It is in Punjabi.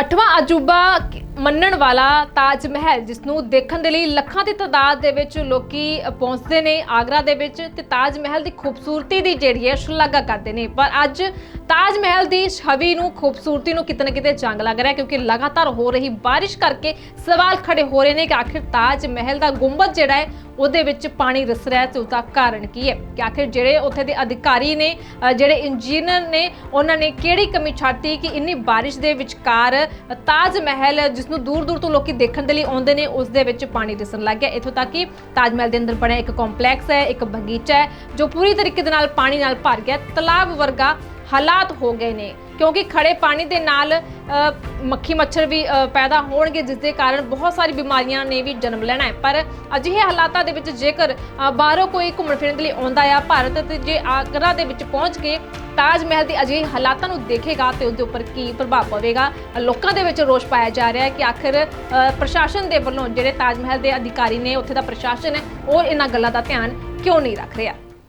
અઠવા અજુબા ਮੰਨਣ ਵਾਲਾ ਤਾਜ ਮਹਿਲ, ਜਿਸ ਨੂੰ ਦੇਖਣ ਦੇ ਲਈ ਲੱਖਾਂ ਦੀ ਤਾਦਾਦ ਦੇ ਵਿੱਚ ਲੋਕੀ ਪਹੁੰਚਦੇ ਨੇ ਆਗਰਾ ਦੇ ਵਿੱਚ ਤੇ ਤਾਜ ਮਹਿਲ ਦੀ ਖੂਬਸੂਰਤੀ ਦੀ ਜਿਹੜੀ ਹੈ ਸ਼ਲਾਘਾ ਕਰਦੇ ਨੇ। ਪਰ ਅੱਜ ਤਾਜ ਮਹਿਲ ਦੀ ਛਵੀ ਨੂੰ, ਖੂਬਸੂਰਤੀ ਨੂੰ ਕਿਤੇ ਨਾ ਕਿਤੇ ਜੰਗ ਲੱਗ ਰਿਹਾ ਕਿਉਂਕਿ ਲਗਾਤਾਰ ਹੋ ਰਹੀ ਬਾਰਿਸ਼ ਕਰਕੇ ਸਵਾਲ ਖੜੇ ਹੋ ਰਹੇ ਨੇ ਕਿ ਆਖਿਰ ਤਾਜ ਮਹਿਲ ਦਾ ਗੁੰਬਦ ਜਿਹੜਾ ਹੈ, ਉਹਦੇ ਵਿੱਚ ਪਾਣੀ ਰਸ ਰਿਹਾ ਹੈ ਤੇ ਉਸਦਾ ਕਾਰਨ ਕੀ ਹੈ? ਕਿ ਆਖਿਰ ਜਿਹੜੇ ਉੱਥੇ ਦੇ ਅਧਿਕਾਰੀ ਨੇ ਜਿਹੜੇ ਇੰਜੀਨੀਅਰ ਨੇ, ਉਹਨਾਂ ਨੇ ਕਿਹੜੀ ਕਮੀ ਛੱਡਤੀ ਕਿ ਇੰਨੀ ਬਾਰਿਸ਼ ਦੇ ਵਿਚਕਾਰ ਤਾਜ ਮਹਿਲ, ਜਿਸ ਨੂੰ ਦੂਰ ਦੂਰ ਤੋਂ ਲੋਕੀ ਦੇਖਣ ਦੇ ਲਈ ਆਉਂਦੇ ਨੇ, ਉਸ ਦੇ ਵਿੱਚ ਪਾਣੀ ਦਿਸਣ ਲੱਗ ਗਿਆ। ਇੱਥੋਂ ਤੱਕ ਕਿ ਤਾਜ ਮਹਿਲ ਦੇ ਅੰਦਰ ਬਣਿਆ ਇੱਕ ਕੰਪਲੈਕਸ ਹੈ, ਇੱਕ ਬਗੀਚਾ ਹੈ, ਜੋ ਪੂਰੀ ਤਰੀਕੇ ਦੇ ਨਾਲ ਪਾਣੀ ਨਾਲ ਭਰ ਗਿਆ। ਤਲਾਬ ਵਰਗਾ ਹਾਲਾਤ ਹੋ ਗਏ ਨੇ, ਕਿਉਂਕਿ ਖੜੇ ਪਾਣੀ ਦੇ ਨਾਲ ਮੱਖੀ ਮੱਛਰ ਵੀ ਪੈਦਾ ਹੋਣਗੇ, ਜਿਸ ਦੇ ਕਾਰਨ ਬਹੁਤ ਸਾਰੀ ਬਿਮਾਰੀਆਂ ਨੇ ਵੀ ਜਨਮ ਲੈਣਾ ਹੈ। ਪਰ ਅਜਿਹੇ ਹਾਲਾਤਾਂ ਦੇ ਵਿੱਚ ਜੇਕਰ ਬਾਹਰੋਂ ਕੋਈ ਘੁੰਮਣ ਫਿਰਨ ਦੇ ਲਈ ਆਉਂਦਾ ਆ, ਭਾਰਤ ਤੇ ਜੇ ਆਗਰਾ ਦੇ ਵਿੱਚ ਪਹੁੰਚ ਕੇ ਤਾਜ ਮਹਿਲ ਦੇ ਅਜਿਹੇ ਹਾਲਾਤਾਂ ਨੂੰ ਦੇਖੇਗਾ ਤੇ ਉਹਦੇ ਉੱਪਰ ਕੀ ਪ੍ਰਭਾਵ ਪਵੇਗਾ, ਲੋਕਾਂ ਦੇ ਵਿੱਚ ਰੋਸ਼ ਪਾਇਆ ਜਾ ਰਿਹਾ ਹੈ ਕਿ ਆਖਿਰ ਪ੍ਰਸ਼ਾਸਨ ਦੇ ਵੱਲੋਂ ਜਿਹੜੇ ਤਾਜ ਮਹਿਲ ਦੇ ਅਧਿਕਾਰੀ ਨੇ, ਉੱਥੇ ਦਾ ਪ੍ਰਸ਼ਾਸਨ ਹੈ, ਉਹ ਇਹਨਾਂ ਗੱਲਾਂ ਦਾ ਧਿਆਨ ਕਿਉਂ ਨਹੀਂ ਰੱਖ ਰਿਹਾ।